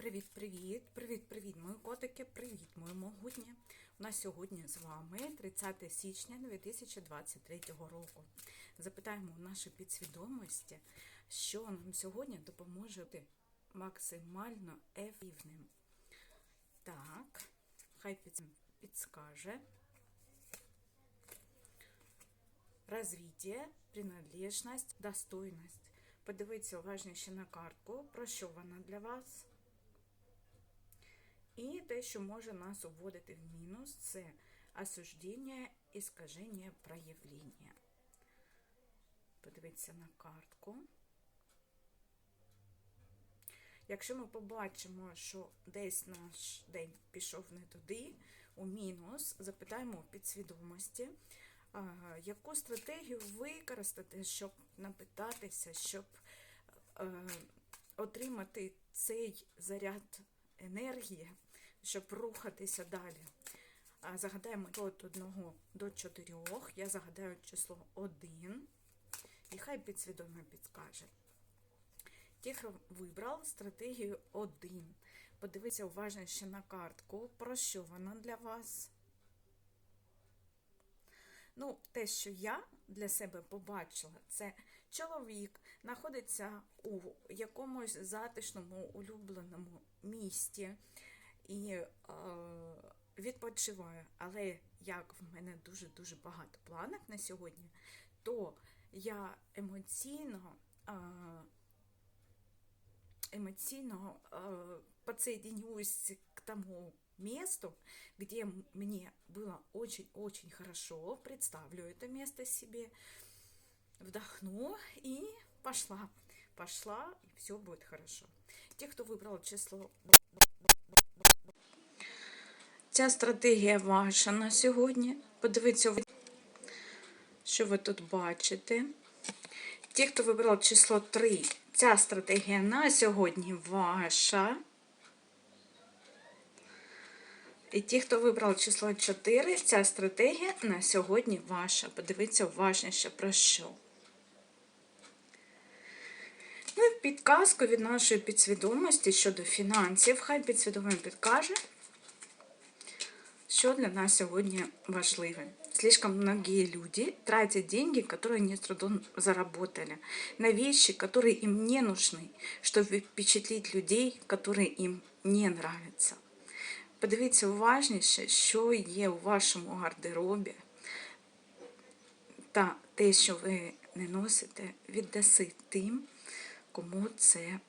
Привіт-привіт! Привіт-привіт, мої котики! Привіт, мої могутні! У нас сьогодні з вами 30 січня 2023 року. Запитаємо у нашій підсвідомості, що нам сьогодні допоможе бути максимально ефективним. Так, хай підскаже. Розвиття, приналежність, достойність. Подивіться уважніше на картку, про що вона для вас. І те, що може нас уводити в мінус, це осуждення і скаження проявлення. Подивіться на картку. Якщо ми побачимо, що десь наш день пішов не туди, у мінус, запитаємо у підсвідомості, яку стратегію використати, щоб напитатися, щоб е, отримати цей заряд енергії, щоб рухатися далі. Загадаємо від 1 до 4. Я загадаю число 1. І хай підсвідомо підскаже. Ті, хто вибрав стратегію 1. Подивіться уважно ще на картку, про що вона для вас. Ну, те, що я для себе побачила, це чоловік знаходиться у якомусь затишному улюбленому місті і е, відпочиває. Але як в мене дуже-дуже багато планів на сьогодні, то я емоційно, е, емоційно е, подсоединюсь к тому месту, где мне было очень-очень хорошо, представлю это место себе, вдохну и пошла. Пошла, и все будет хорошо. Те, хто вибрав число. Ця стратегія ваша на сьогодні. Подивіться, що ви тут бачите. Ті, хто вибрав число 3, ця стратегія на сьогодні ваша. І ті, хто вибрав число 4, ця стратегія на сьогодні ваша. Подивіться уважніше про що. Ну і підказку від нашої підсвідомості щодо фінансів. Хай підсвідомо підкаже, що для нас сегодня важливо. Слишком многие люди тратят деньги, которые они с трудом заработали, на вещи, которые им не нужны, чтобы впечатлить людей, которые им не нравятся. Подивіться уважніше, що є у вашому гардеробі, та те, що ви не носите, віддаси тим, кому це